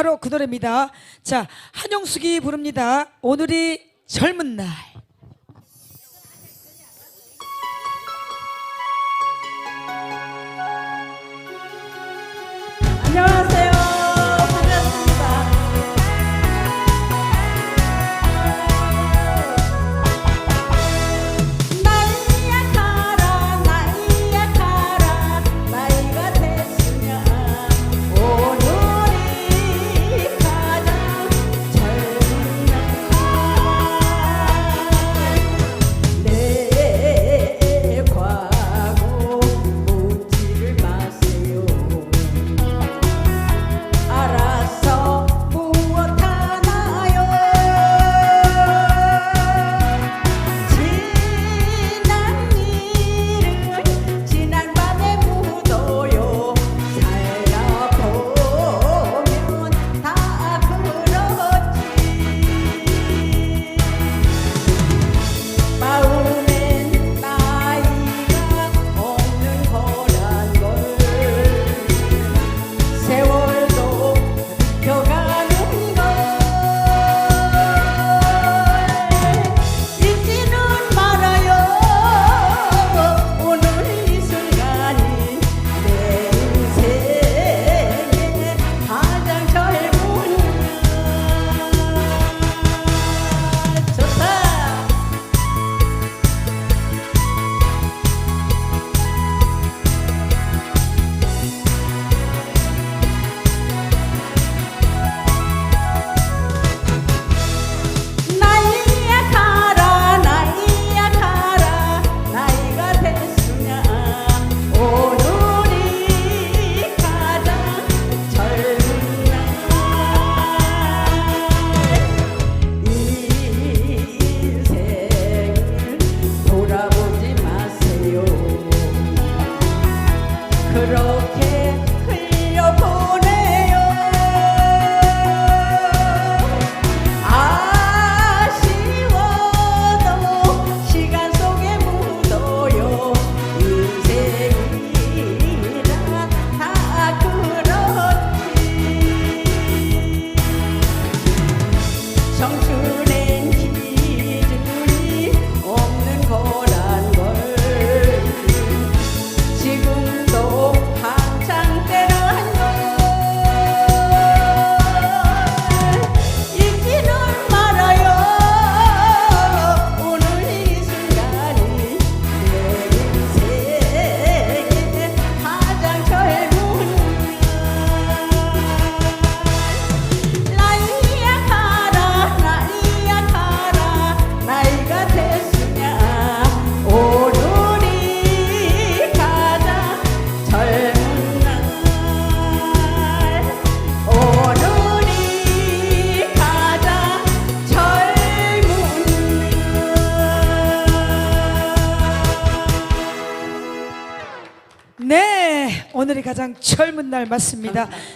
바로 그 노래입니다. 자, 한영숙이 부릅니다. 오늘이 젊은 날. 그렇게 흘려보내. 오늘이 가장 젊은 날 맞습니다. 감사합니다.